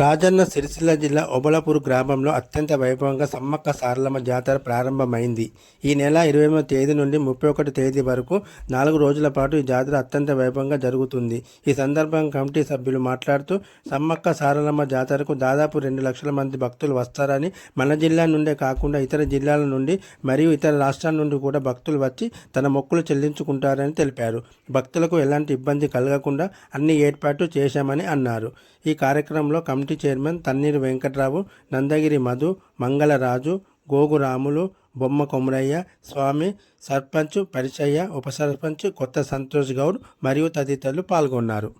రాజన్న సిరిసిల్ల జిల్లా ఒబలపూర్ గ్రామంలో అత్యంత వైభవంగా సమ్మక్క సారలమ్మ జాతర ప్రారంభమైంది. ఈ నెల ఇరవై తేదీ నుండి ముప్పై ఒకటి తేదీ వరకు నాలుగు రోజుల పాటు ఈ జాతర అత్యంత వైభవంగా జరుగుతుంది. ఈ సందర్భంగా కమిటీ సభ్యులు మాట్లాడుతూ సమ్మక్క సారలమ్మ జాతరకు దాదాపు రెండు లక్షల మంది భక్తులు వస్తారని మన జిల్లా నుండే కాకుండా ఇతర జిల్లాల నుండి మరియు ఇతర రాష్ట్రాల నుండి కూడా భక్తులు వచ్చి తన మొక్కులు చెల్లించుకుంటారని తెలిపారు. భక్తులకు ఎలాంటి ఇబ్బంది కలగకుండా అన్ని ఏర్పాట్లు చేశామని అన్నారు. ఈ కార్యక్రమంలో కమిటీ చైర్మన్ తన్నీరు వెంకట్రావు నందగిరి మధు మంగళరాజు గోగురాములు బొమ్మ కొమరయ్య స్వామి సర్పంచ్ పరిచయ్య ఉప సర్పంచ్ కొత్త సంతోష్ గౌడ్ మరియు తదితరులు పాల్గొన్నారు.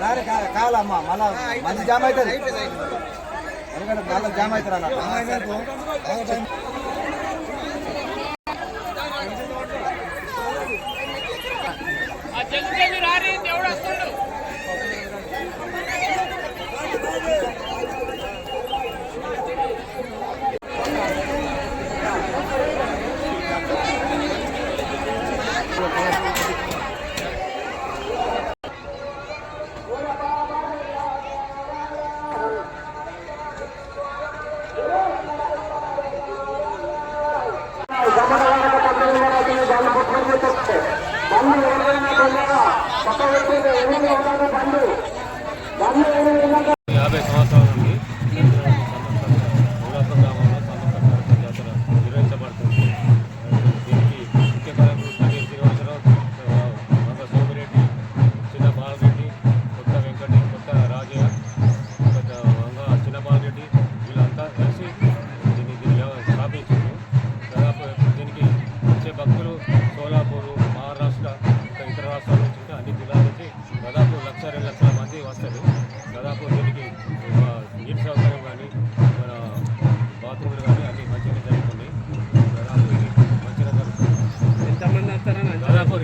రారే కా- కావాలమ్మా మళ్ళా మంది జామ్ అవుతుంది ఎందుకంటే మళ్ళీ జామ్ అవుతారు అన్నట్టు యాభై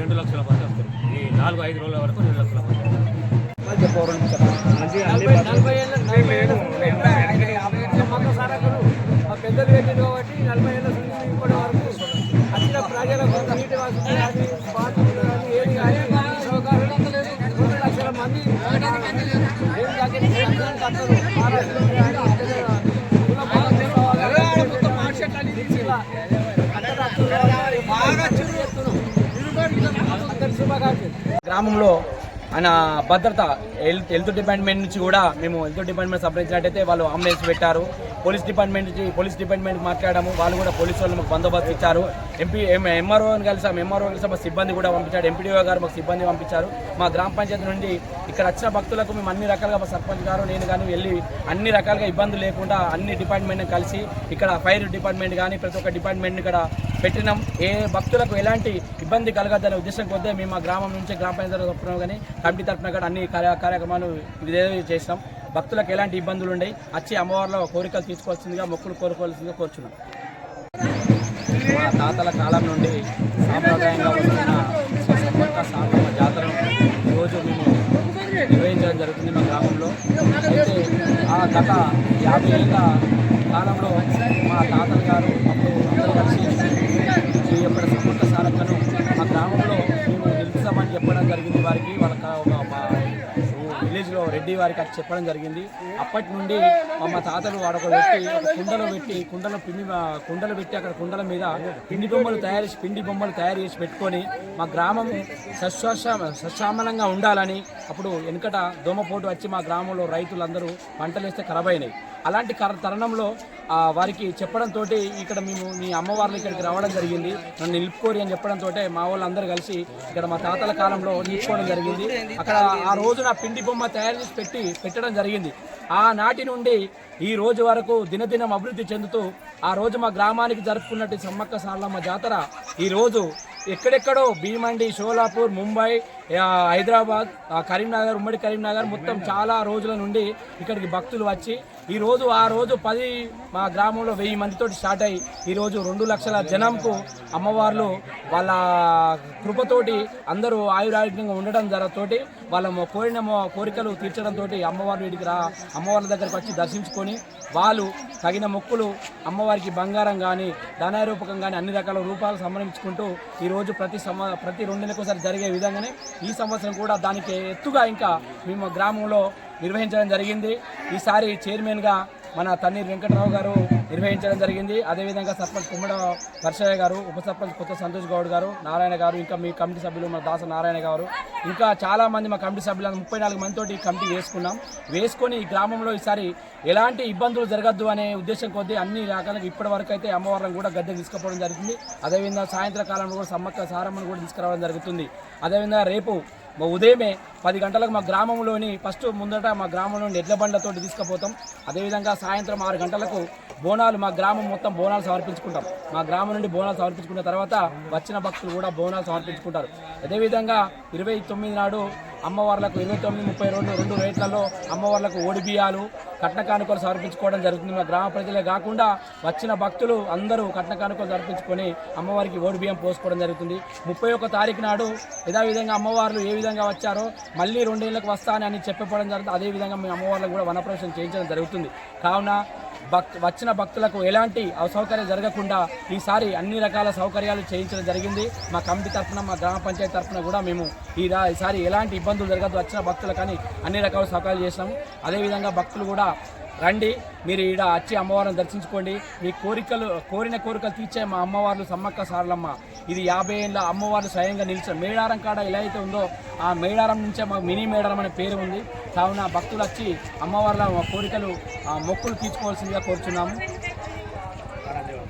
రెండు లక్షల మంది వస్తారు ఈ నాలుగు ఐదు రోజుల వరకు రెండు లక్షల మంది పెద్దలు పెట్టిన కాబట్టి నలభై ఏళ్ళ నుంచి ఇప్పటి వరకు వచ్చిన ప్రజలకు నీటి వసతి కానీ గ్రామంలో ఆయన భద్రత హెల్త్ హెల్త్ డిపార్ట్మెంట్ నుంచి కూడా మేము హెల్త్ డిపార్ట్మెంట్ సంప్రదించినట్టయితే వాళ్ళు అంబులెన్స్ పెట్టారు. పోలీస్ డిపార్ట్మెంట్ నుంచి పోలీస్ డిపార్ట్మెంట్ మాట్లాడాము. వాళ్ళు కూడా పోలీసు వాళ్ళు మాకు బందోబస్తు ఇచ్చారు. ఎంపీ ఎంఆర్ఓ కలిసాం ఎంఆర్ఓ కలిసి మా సిబ్బంది కూడా పంపించాడు ఎంపీడీఓ గారు మాకు సిబ్బంది పంపించారు. మా గ్రామ పంచాయతీ నుండి ఇక్కడ వచ్చిన భక్తులకు మేము అన్ని రకాలుగా మా సర్పంచ్ గారు నేను కానీ వెళ్ళి అన్ని రకాలుగా ఇబ్బందులు లేకుండా అన్ని డిపార్ట్మెంట్ కలిసి ఇక్కడ ఫైర్ డిపార్ట్మెంట్ కానీ ప్రతి ఒక్క డిపార్ట్మెంట్ ఇక్కడ పెట్టినాం. ఏ భక్తులకు ఎలాంటి ఇబ్బంది కలగద్దనే ఉద్దేశం కొద్దే మేము మా గ్రామం నుంచి గ్రామ పంచాయతీ తరఫున కానీ కమిటీ తరఫున కూడా అన్ని కార్య కార్యక్రమాలు ఇదే చేసినాం. భక్తులకు ఎలాంటి ఇబ్బందులు ఉండయి. వచ్చి అమ్మవారిలో కోరికలు తీసుకోవాల్సిందిగా మొక్కులు కోరుకోవాల్సిందిగా కోరుచున్నాం. మా తాతల కాలం నుండి సాంప్రదాయంగా వస్తున్న సమ్మక్క సారమ్మ జాతర ఈరోజు మేము నిర్వహించడం జరుగుతుంది మా గ్రామంలో. అయితే ఆ గత యాభై ఏళ్ళ కాలంలో మా తాతలు గారు విలేజ్లో రెడ్డి వారికి అది చెప్పడం జరిగింది. అప్పటి నుండి మా- తాతలు వాడొక పెట్టి ఒక కుండలో పెట్టి కుండలో పిండి కుండలు పెట్టి అక్కడ కుండల మీద పిండి బొమ్మలు తయారు చేసి పిండి బొమ్మలు తయారు చేసి పెట్టుకొని మా గ్రామం సస్యాశ సస్యామలంగా ఉండాలని అప్పుడు వెనుకట దోమపోటు వచ్చి మా గ్రామంలో రైతులందరూ పంటలు వేస్తే ఖరాబ్ అయినాయి. అలాంటి కర- తరుణంలో వారికి చెప్పడంతో ఇక్కడ మేము మీ అమ్మవార్లు ఇక్కడికి రావడం జరిగింది. నన్ను నిలుపుకోరి అని చెప్పడంతో మా వాళ్ళందరూ కలిసి ఇక్కడ మా తాతల కాలంలో నిలుపుకోవడం జరిగింది. అక్కడ ఆ రోజున పిండి బొమ్మ తయారు చేసి పెట్టి పెట్టడం జరిగింది. ఆనాటి నుండి ఈ రోజు వరకు దినదినం అభివృద్ధి చెందుతూ ఆ రోజు మా గ్రామానికి జరుపుకున్నట్టు సమ్మక్క సారలమ్మ జాతర ఈ రోజు ఎక్కడెక్కడో భీమండి షోలాపూర్ ముంబై హైదరాబాద్ కరీంనగర్ ఉమ్మడి కరీంనగర్ మొత్తం చాలా రోజుల నుండి ఇక్కడికి భక్తులు వచ్చి ఈరోజు ఆ రోజు పది మా గ్రామంలో వెయ్యి మందితో స్టార్ట్ అయ్యి ఈరోజు రెండు లక్షల జనంకు అమ్మవార్లు వాళ్ళ కృపతోటి అందరూ ఆయురారోగ్యంగా ఉండడం జరతోటి వాళ్ళ కోరిన కోరికలు తీర్చడంతో అమ్మవారి వీడికి రా అమ్మవారి దగ్గరకు వచ్చి దర్శించుకొని వాళ్ళు తగిన మొక్కులు అమ్మవారికి బంగారం కానీ ధనారూపకం కానీ అన్ని రకాల రూపాలు సంబంధించుకుంటూ ఈరోజు ప్రతి సంవ ప్రతి రెండు నెలలకోసారి జరిగే విధంగానే ఈ సంవత్సరం కూడా దానికి ఎత్తుగా ఇంకా మేము గ్రామంలో నిర్వహించడం జరిగింది. ఈసారి చైర్మన్గా మన తన్నీర్ వెంకటరావు గారు నిర్వహించడం జరిగింది. అదేవిధంగా సర్పంచ్ కుమ్మడ వర్షయ్య గారు ఉప సర్పంచ్ కొత్త సంతోష్ గౌడ్ గారు నారాయణ గారు ఇంకా మీ కమిటీ సభ్యులు మన దాస నారాయణ గారు ఇంకా చాలామంది మా కమిటీ సభ్యులు ముప్పై నాలుగు మందితోటి ఈ కమిటీ వేసుకున్నాం. వేసుకొని ఈ గ్రామంలో ఈసారి ఎలాంటి ఇబ్బందులు జరగద్దు అనే ఉద్దేశం కొద్దీ అన్ని రకాలకు ఇప్పటి వరకు అయితే అమ్మవారిని కూడా గద్దె తీసుకుపోవడం జరుగుతుంది అదేవిధంగా సాయంత్రం కాలంలో కూడా సమ్మక్క సారమ్మను కూడా తీసుకురావడం జరుగుతుంది. అదేవిధంగా రేపు ఉదయమే పది గంటలకు మా గ్రామంలోని ఫస్ట్ ముందట మా గ్రామంలోని ఎడ్ల బండ్లతోటి తీసుకుపోతాం. అదేవిధంగా సాయంత్రం ఆరు గంటలకు బోనాలు మా గ్రామం మొత్తం బోనాలు సమర్పించుకుంటాం. మా గ్రామం నుండి బోనాలు సమర్పించుకున్న తర్వాత వచ్చిన భక్తులు కూడా బోనాలు సమర్పించుకుంటారు. అదేవిధంగా ఇరవై తొమ్మిది నాడు అమ్మవార్లకు ఇరవై తొమ్మిది ముప్పై రెండు రెండు రేట్లలో అమ్మవార్లకు ఓడిబియాలు కట్న కానుకలు సమర్పించుకోవడం జరుగుతుంది. మా గ్రామ ప్రజలే కాకుండా వచ్చిన భక్తులు అందరూ కట్న కానుకలు సమర్పించుకొని అమ్మవారికి ఓడిబియ్యం పోసుకోవడం జరుగుతుంది. ముప్పై ఒక్క తారీఖు నాడు యథావిధంగా అమ్మవార్లు ఏ విధంగా వచ్చారో మళ్ళీ రెండేళ్ళకు వస్తానని చెప్పడం జరుగుతుంది. అదేవిధంగా మేము అమ్మవార్లకు కూడా వనప్రవేశం చేయించడం జరుగుతుంది. కావున భక్ వచ్చిన భక్తులకు ఎలాంటి అసౌకర్యం జరగకుండా ఈసారి అన్ని రకాల సౌకర్యాలు చేయించడం జరిగింది. మా కమిటీ తరఫున మా గ్రామ పంచాయతీ తరఫున కూడా మేము ఈ ఈసారి ఎలాంటి ఇబ్బందులు జరగదు వచ్చిన భక్తులకు కానీ అన్ని రకాల సౌకర్యాలు చేసినాము. అదేవిధంగా భక్తులు కూడా రండి. మీరు ఈడ వచ్చి అమ్మవారిని దర్శించుకోండి. మీ కోరికలు కోరిన కోరికలు తీర్చే మా అమ్మవార్లు సమ్మక్క సారలమ్మ. ఇది యాభై ఏళ్ళ అమ్మవార్లు స్వయంగా నిలిచిన మేడారం కాడ ఎలా అయితే ఉందో ఆ మేడారం నుంచే మాకు మినీ మేడారం అనే పేరు ఉంది. కావున భక్తులు వచ్చి అమ్మవార్ల కోరికలు మొక్కులు తీర్చుకోవాల్సిందిగా కోరుచున్నాము.